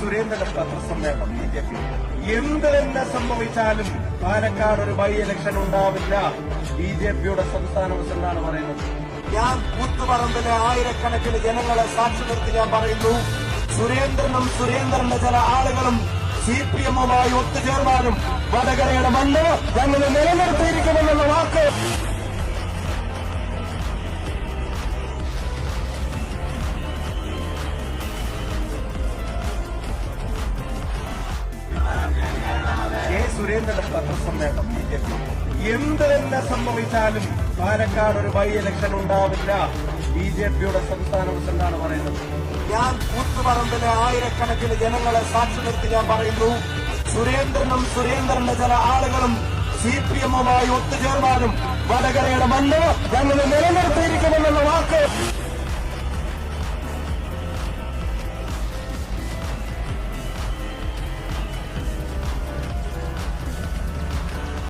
സുരേന്ദ്രന്റെ പത്രസമ്മേളനം B J P. സംഭവിച്ചാലും പാലക്കാട് ഒരു ബൈ ഇലക്ഷൻ ഉണ്ടാവില്ല. ബി ജെ പിയുടെ സംസ്ഥാന പ്രസിഡന്റാണ് പറയുന്നത്. ഞാൻ കൂത്തുപറമ്പിലെ ആയിരക്കണക്കിന് ജനങ്ങളെ സാക്ഷി നിർത്തി ഞാൻ പറയുന്നു. സുരേന്ദ്രനും സുരേന്ദ്രന്റെ ചില ആളുകളും സി പി എമ്മുമായി ഒത്തുചേർന്നാലും വടകരയുടെ മണ്ണ് ഞങ്ങൾ നിലനിർത്തിയിരിക്കുമെന്നുള്ള വാക്ക്. സുരേന്ദ്രന്റെ പത്രസമ്മേളനം ബി സംഭവിച്ചാലും പാലക്കാട് ഒരു ബൈ ഇലക്ഷൻ ഉണ്ടാവില്ല. ബി ജെ പിയുടെ സംസ്ഥാന പ്രസിഡന്റാണ് ഞാൻ കൂത്തുപറമ്പിലെ ആയിരക്കണക്കിന് ജനങ്ങളെ സാക്ഷി നിർത്തി ഞാൻ പറയുന്നു. സുരേന്ദ്രനും സുരേന്ദ്രന്റെ ചില ആളുകളും സി പി എമ്മുമായി ഒത്തുചേർന്നാലും വടകരയുടെ മണ്ണ് ഞങ്ങൾ നിലനിർത്തിയിരിക്കുമെന്നുള്ള വാക്ക്